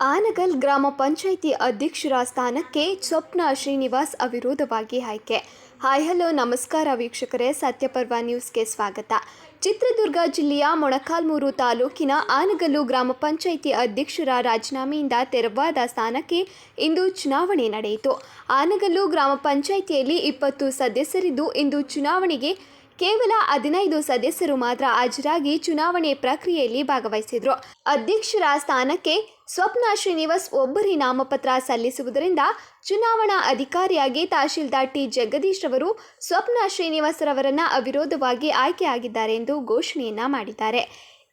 ಆನಗಲ್ ಗ್ರಾಮ ಪಂಚಾಯಿತಿ ಅಧ್ಯಕ್ಷರ ಸ್ಥಾನಕ್ಕೆ ಸ್ವಪ್ನ ಶ್ರೀನಿವಾಸ್ ಅವಿರೋಧವಾಗಿ ಆಯ್ಕೆ. ಹಾಯ್, ಹಲೋ, ನಮಸ್ಕಾರ ವೀಕ್ಷಕರೇ, ಸತ್ಯಪರ್ವ ನ್ಯೂಸ್ಗೆ ಸ್ವಾಗತ. ಚಿತ್ರದುರ್ಗ ಜಿಲ್ಲೆಯ ಮೊಣಕಾಲ್ಮೂರು ತಾಲೂಕಿನ ಆನಗಲ್ಲು ಗ್ರಾಮ ಪಂಚಾಯಿತಿ ಅಧ್ಯಕ್ಷರ ರಾಜೀನಾಮೆಯಿಂದ ತೆರವಾದ ಸ್ಥಾನಕ್ಕೆ ಇಂದು ಚುನಾವಣೆ ನಡೆಯಿತು. ಆನಗಲ್ಲು ಗ್ರಾಮ ಪಂಚಾಯಿತಿಯಲ್ಲಿ ಇಪ್ಪತ್ತು ಸದಸ್ಯರಿದ್ದು, ಇಂದು ಚುನಾವಣೆಗೆ ಕೇವಲ ಹದಿನೈದು ಸದಸ್ಯರು ಮಾತ್ರ ಹಾಜರಾಗಿ ಚುನಾವಣೆ ಪ್ರಕ್ರಿಯೆಯಲ್ಲಿ ಭಾಗವಹಿಸಿದರು. ಅಧ್ಯಕ್ಷರ ಸ್ಥಾನಕ್ಕೆ ಸ್ವಪ್ನ ಶ್ರೀನಿವಾಸ್ ಒಬ್ಬರೇ ನಾಮಪತ್ರ ಸಲ್ಲಿಸುವುದರಿಂದ ಚುನಾವಣಾ ಅಧಿಕಾರಿಯಾಗಿ ತಹಶೀಲ್ದಾರ್ ಟಿ ಜಗದೀಶ್ ರವರು ಸ್ವಪ್ನ ಶ್ರೀನಿವಾಸ್ ರವರನ್ನು ಅವಿರೋಧವಾಗಿ ಆಯ್ಕೆಯಾಗಿದ್ದಾರೆ ಎಂದು ಘೋಷಣೆಯನ್ನ ಮಾಡಿದ್ದಾರೆ.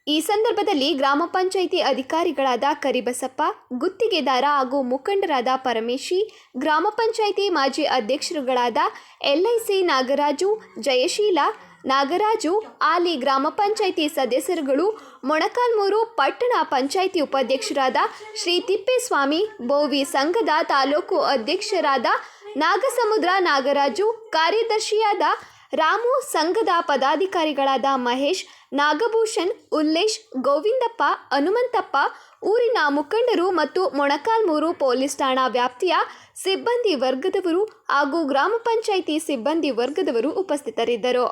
ಈ ಸಂದರ್ಭದಲ್ಲಿ ಗ್ರಾಮ ಪಂಚಾಯಿತಿ ಅಧಿಕಾರಿಗಳಾದ ಕರಿಬಸಪ್ಪ, ಗುತ್ತಿಗೆದಾರ ಹಾಗೂ ಮುಖಂಡರಾದ ಪರಮೇಶಿ, ಗ್ರಾಮ ಪಂಚಾಯಿತಿ ಮಾಜಿ ಅಧ್ಯಕ್ಷರುಗಳಾದ ಎಲ್ಐಸಿ ನಾಗರಾಜು, ಜಯಶೀಲ, ನಾಗರಾಜು, ಆಲಿ ಗ್ರಾಮ ಪಂಚಾಯಿತಿ ಸದಸ್ಯರುಗಳು, ಮೊಣಕಾಲ್ಮೂರು ಪಟ್ಟಣ ಪಂಚಾಯಿತಿ ಉಪಾಧ್ಯಕ್ಷರಾದ ಶ್ರೀ ತಿಪ್ಪೇಸ್ವಾಮಿ, ಬೋವಿ ಸಂಘದ ತಾಲೂಕು ಅಧ್ಯಕ್ಷರಾದ ನಾಗಸಮುದ್ರ ನಾಗರಾಜು, ಕಾರ್ಯದರ್ಶಿಯಾದ ರಾಮು ಸಂಘದ ಪದಾಧಿಕಾರಿಗಳಾದ ಮಹೇಶ್, ನಾಗಭೂಷಣ್, ಉಲ್ಲೇಶ್, ಗೋವಿಂದಪ್ಪ, ಹನುಮಂತಪ್ಪ, ಊರಿನ ಮುಖಂಡರು ಮತ್ತು ಮೊಣಕಾಲ್ಮೂರು ಪೊಲೀಸ್ ಠಾಣಾ ವ್ಯಾಪ್ತಿಯ ಸಿಬ್ಬಂದಿ ವರ್ಗದವರು ಹಾಗೂ ಗ್ರಾಮ ಪಂಚಾಯಿತಿ ಸಿಬ್ಬಂದಿ ವರ್ಗದವರು ಉಪಸ್ಥಿತರಿದ್ದರು.